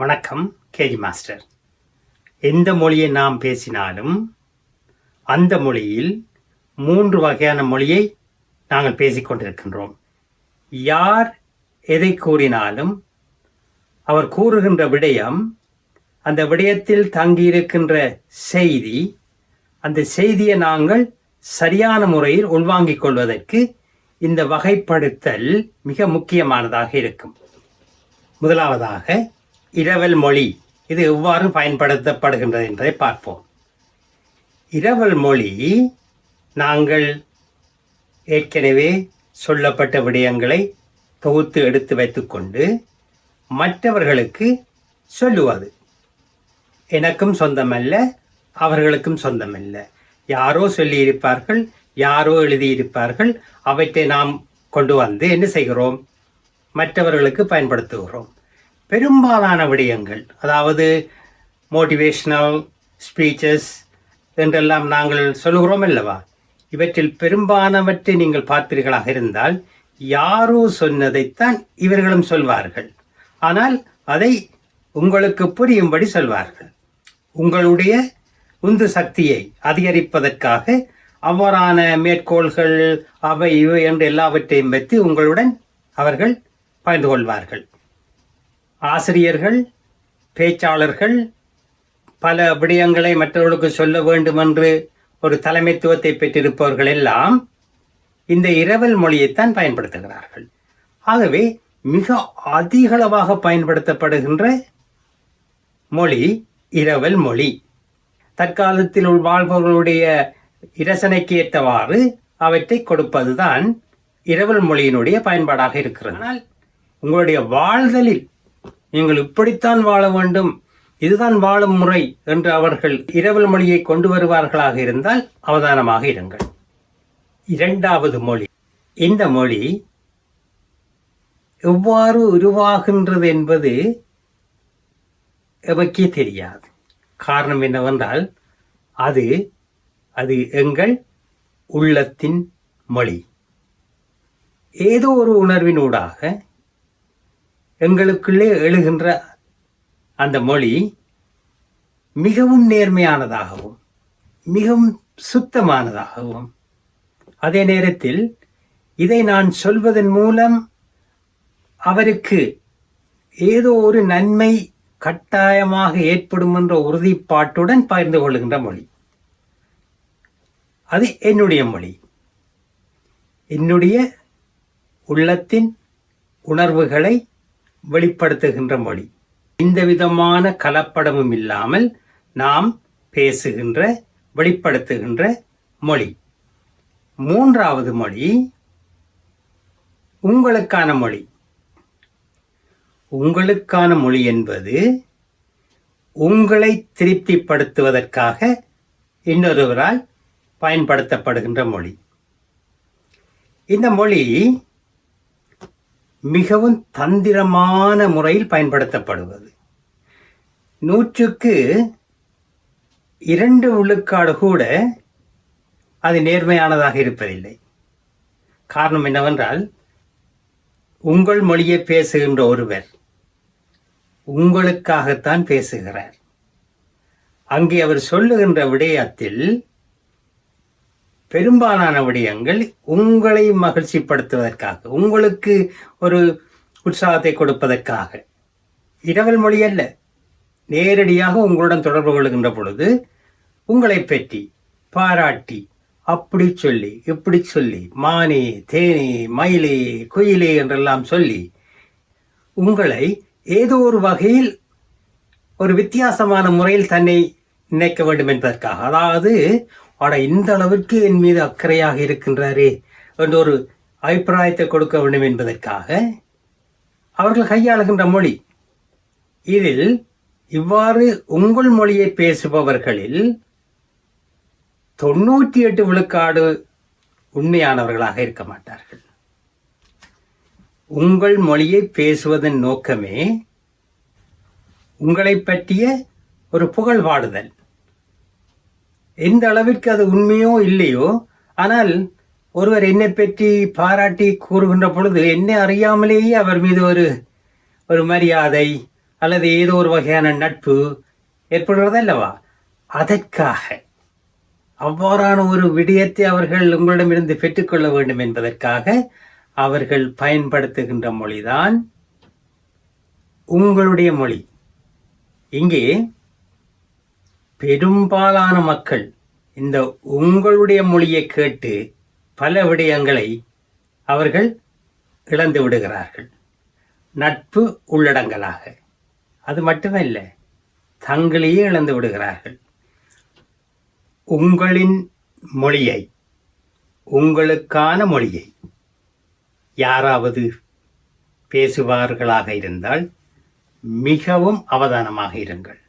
வணக்கம் KG master. எந்த மொழியை நாம் பேசினாலும் அந்த மொழியில் மூன்று வகையான மொழியை நாங்கள் பேசிக்கொண்டிருக்கின்றோம் யார் எதை கூறினாலும் அவர் கூறுகின்ற விடயம் அந்த விடயத்தில் தங்கியிருக்கின்ற செய்தி அந்த செய்தியை நாங்கள் சரியான முறையில் உள்வாங்கிக் கொள்வதற்கு இந்த வகைப்படுத்தல் மிக முக்கியமானதாக இருக்கும். முதலாவதாக இரவல் மொழி. இது எவ்வாறு பயன்படுத்தப்படுகின்றது என்பதை பார்ப்போம். இரவல் மொழி நாங்கள் ஏற்கனவே சொல்லப்பட்ட விடயங்களை தொகுத்து எடுத்து வைத்துக்கொண்டு மற்றவர்களுக்கு சொல்லுவது. எனக்கும் சொந்தமல்ல அவர்களுக்கும் சொந்தமல்ல. யாரோ சொல்லியிருப்பார்கள் யாரோ எழுதியிருப்பார்கள் அவற்றை நாம் கொண்டு வந்து என்ன செய்கிறோம்? மற்றவர்களுக்கு பயன்படுத்துகிறோம். பெரும்பாலான விடயங்கள் அதாவது மோட்டிவேஷனல் ஸ்பீச்சஸ் என்றெல்லாம் நாங்கள் சொல்லுகிறோம் அல்லவா? இவற்றில் பெரும்பாலானவற்றை நீங்கள் பார்த்தீர்களாக இருந்தால் யாரோ சொன்னதைத்தான் இவர்களும் சொல்வார்கள். ஆனால் அதை உங்களுக்கு புரியும்படி சொல்வார்கள். உங்களுடைய உந்து சக்தியை அதிகரிப்பதற்காக அவ்வாறான மேற்கோள்கள் அவை இவை என்று எல்லாவற்றையும் வைத்து உங்களுடன் அவர்கள் பகிர்ந்து கொள்வார்கள். ஆசிரியர்கள் பேச்சாளர்கள் பல விடயங்களை மற்றவர்களுக்கு சொல்ல வேண்டும் என்று ஒரு தலைமைத்துவத்தை பெற்றிருப்பவர்கள் எல்லாம் இந்த இரவல் மொழியைத்தான் பயன்படுத்துகிறார்கள். ஆகவே மிக அதிகளவாக பயன்படுத்தப்படுகின்ற மொழி இரவல் மொழி. தற்காலத்தில் உள் வாழ்பவர்களுடைய இரசனைக்கு ஏற்றவாறு அவற்றை கொடுப்பதுதான் இரவல் மொழியினுடைய பயன்பாடாக இருக்கிறது. ஆனால் உங்களுடைய வாழ்தலில் நீங்கள் இப்படித்தான் வாழ வேண்டும். இதுதான் வாழும் முறை என்று அவர்கள் இரவல் மொழியை கொண்டு வருவார்களாக இருந்தால் அவதானமாக இருங்கள். இரண்டாவது மொழி. இந்த மொழி எவ்வாறு உருவாகின்றது என்பது எமக்கே தெரியாது. காரணம் என்னவென்றால் அது அது எங்கள் உள்ளத்தின் மொழி. ஏதோ ஒரு உணர்வினூடாக எங்களுக்குள்ளே எழுகின்ற அந்த மொழி மிகவும் நேர்மையானதாகவும் மிகவும் சுத்தமானதாகவும் அதே நேரத்தில் இதை நான் சொல்வதன் மூலம் அவருக்கு ஏதோ ஒரு நன்மை கட்டாயமாக ஏற்படும் என்ற உறுதிப்பாட்டுடன் பகிர்ந்து கொள்கின்ற மொழி. அது என்னுடைய மொழி. என்னுடைய உள்ளத்தின் உணர்வுகளை வெளிப்படுத்துகின்ற மொழி. எந்த விதமான கலப்படமும் இல்லாமல் நாம் பேசுகின்ற வெளிப்படுத்துகின்ற மொழி. மூன்றாவது மொழி உங்களுக்கான மொழி. உங்களுக்கான மொழி என்பது உங்களை திருப்திப்படுத்துவதற்காக இன்னொருவரால் பயன்படுத்தப்படுகின்ற மொழி. இந்த மொழி மிகவும் தந்திரமான முறையில் பயன்படுத்தப்படுவது. நூற்றுக்கு இரண்டு விழுக்காடு கூட அது நேர்மையானதாக இருப்பதில்லை. காரணம் என்னவென்றால் உங்கள் மொழியை பேசுகின்ற ஒருவர் உங்களுக்காகத்தான் பேசுகிறார். அங்கே அவர் சொல்லுகின்ற விடயத்தில் பெரும்பாலான விடயங்கள் உங்களை மகிழ்ச்சிப்படுத்துவதற்காக உங்களுக்கு ஒரு உற்சாகத்தை கொடுப்பதற்காக. இரவல் மொழி அல்ல. நேரடியாக உங்களுடன் தொடர்பு கொள்கின்ற பொழுது உங்களை பற்றி பாராட்டி அப்படி சொல்லி இப்படி சொல்லி மானே தேனே மயிலே குயிலே என்றெல்லாம் சொல்லி உங்களை ஏதோ ஒரு வகையில் ஒரு வித்தியாசமான முறையில் தன்னை நினைக்க வேண்டும் என்பதற்காக. அதாவது ஆனால் இந்த அளவிற்கு என் மீது அக்கறையாக இருக்கின்றாரே என்ற ஒரு அபிப்பிராயத்தை கொடுக்க வேண்டும் என்பதற்காக அவர்கள் கையாளுகின்ற மொழி. இதில் இவ்வாறு உங்கள் மொழியை பேசுபவர்களில் தொண்ணூற்றி எட்டு விழுக்காடு உண்மையானவர்களாக இருக்க மாட்டார்கள். உங்கள் மொழியை பேசுவதன் நோக்கமே உங்களை பற்றிய ஒரு புகழ் பாடுதல். எந்த அளவிற்கு அது உண்மையோ இல்லையோ ஆனால் ஒருவர் என்னை பற்றி பாராட்டி கூறுகின்ற பொழுது என்னை அறியாமலேயே அவர் மீது ஒரு ஒரு மரியாதை அல்லது ஏதோ ஒரு வகையான நட்பு ஏற்படுறது அல்லவா? அதற்காக அவ்வாறான ஒரு விடயத்தை அவர்கள் உங்களிடமிருந்து பெற்றுக்கொள்ள வேண்டும் என்பதற்காக அவர்கள் பயன்படுத்துகின்ற மொழிதான் உங்களுடைய மொழி. இங்கே பெரும்பாலான மக்கள் இந்த உங்களுடைய மொழியை கேட்டு பல விடயங்களை அவர்கள் இழந்து விடுகிறார்கள். நட்பு உள்ளடங்கலாக. அது மட்டுமல்ல தங்களையே இழந்து விடுகிறார்கள். உங்களின் மொழியை உங்களுக்கான மொழியை யாராவது பேசுவார்களாக இருந்தால் மிகவும் அவதானமாக இருங்கள்.